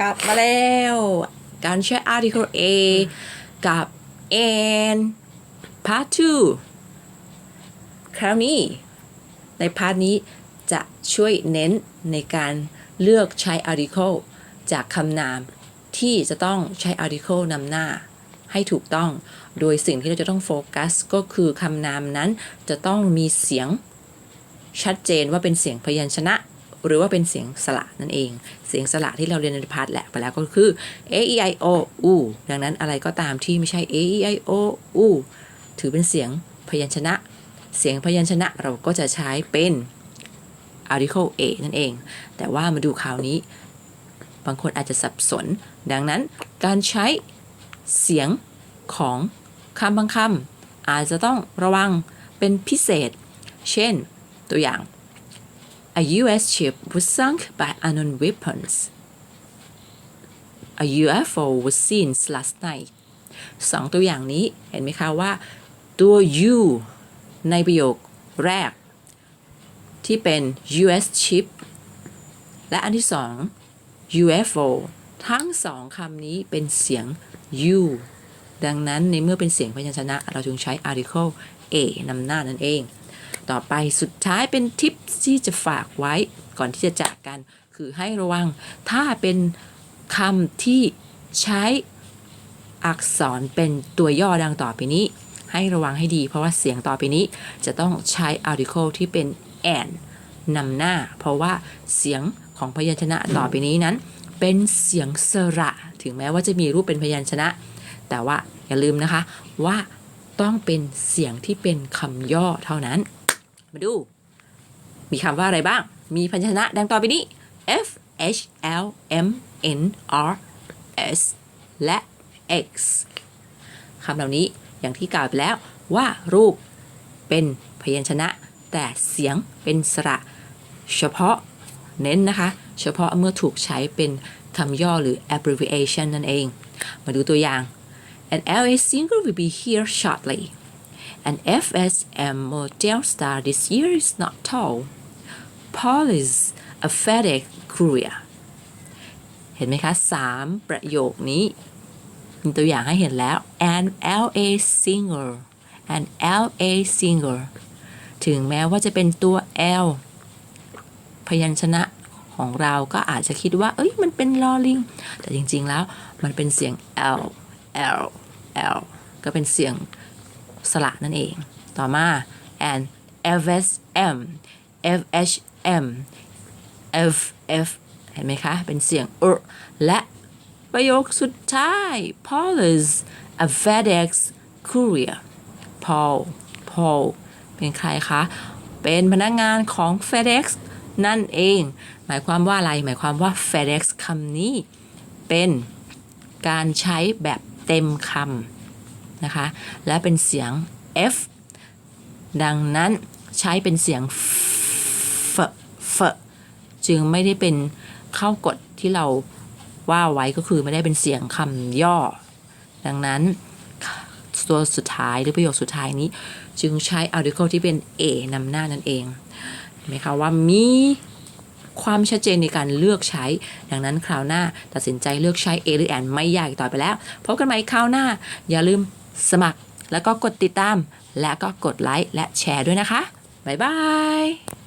กลับมาแล้ว การใช้ article a กับ and part 2 คราวนี้ ในพาร์ทนี้จะช่วยเน้นในการเลือกใช้ article จากคำนามที่จะต้องใช้ article นำหน้าให้ถูกต้อง โดยสิ่งที่เราจะต้องโฟกัสก็คือคำนามนั้นจะต้องมีเสียงชัดเจนว่าเป็นเสียงพยัญชนะ หรือว่าเป็นเสียงสระนั่นเอง เสียงสระที่เราเรียนในพาร์ทแหละไปแล้วก็คือ a e i o u ดังนั้นอะไรก็ตามที่ไม่ใช่ a e i o u ถือเป็นเสียงพยัญชนะ เสียงพยัญชนะเราก็จะใช้เป็น article a นั่นเอง แต่ว่ามาดูคราวนี้ บางคนอาจจะสับสน ดังนั้นการใช้เสียงของคำบางคำอาจจะต้องระวังเป็นพิเศษ เช่นตัวอย่าง A U.S. ship was sunk by unknown weapons. A UFO was seen last night. สองตัวอย่างนี้เห็นไหมคะว่า ตัว U ในประโยคแรก ที่เป็น U.S. ship และอันที่สอง UFO ทั้งสองคำนี้เป็นเสียง U ดังนั้นในเมื่อเป็นเสียงพยัญชนะ เราจึงใช้ article a นำหน้านั่นเอง ต่อไปสุดท้ายเป็นทิปที่จะฝากไว้ก่อนที่จะจากกัน คือให้ระวังถ้าเป็นคำที่ใช้อักษรเป็นตัวย่อดังต่อไปนี้ ให้ระวังให้ดี เพราะว่าเสียงต่อไปนี้จะต้องใช้ article ที่เป็น and นำหน้า เพราะว่าเสียงของพยัญชนะต่อไปนี้นั้น เป็นเสียงสระ ถึงแม้ว่าจะมีรูปเป็นพยัญชนะ แต่ว่าอย่าลืมนะคะว่าต้องเป็นเสียงที่เป็นคำย่อเท่านั้น มาดู มีคำว่าอะไรบ้าง มีพยัญชนะดังต่อไปนี้ F H L M N R S และ X คำเหล่านี้อย่างที่กล่าวไปแล้วว่ารูปเป็นพยัญชนะ แต่เสียงเป็นสระ เฉพาะเน้นนะคะ เฉพาะเมื่อถูกใช้เป็นคำย่อหรือ abbreviation นั่นเอง มาดูตัวอย่าง An LA single will be here shortly An FSM model star this year is not tall Paul is a FedEx courier เห็นไหมคะสามประโยคนี้ มีตัวอย่างให้เห็นแล้ว an LA singer an LA singer ถึงแม้ว่าจะเป็นตัว L พยัญชนะของเราก็อาจจะคิดว่า เอ้ย มันเป็นลอลิง แต่จริงๆแล้วมันเป็นเสียง L L L ก็เป็นเสียง สระนั่นเอง ต่อมา and FSM FHM F F เห็นไหมคะ เป็นเสียง r และประโยคสุดท้าย Paul is a FedEx courier Paul Paul เป็นใครคะ เป็นพนักงานของ FedEx นั่นเอง หมายความว่าอะไร หมายความว่า FedEx คำนี้ เป็นการใช้แบบเต็มคำ นะคะ และเป็นเสียง F ดังนั้นใช้เป็นเสียง f f จึงไม่ได้เป็นเข้ากฎที่เราว่าไว้ก็คือไม่ได้เป็นเสียงคำย่อ ดังนั้นตัวสุดท้ายหรือประโยคสุดท้ายนี้ จึงใช้ article ที่เป็น a นำหน้านั่นเองเห็นไหมคะว่ามีความชัดเจนในการเลือกใช้ ดังนั้นคราวหน้าตัดสินใจเลือกใช้ a หรือ and ไม่ยากอีกต่อไปแล้ว พบกันใหม่คราวหน้า อย่าลืม สมัคร แล้วก็กดติดตาม และก็กดไลค์และแชร์ด้วยนะคะ บ๊ายบาย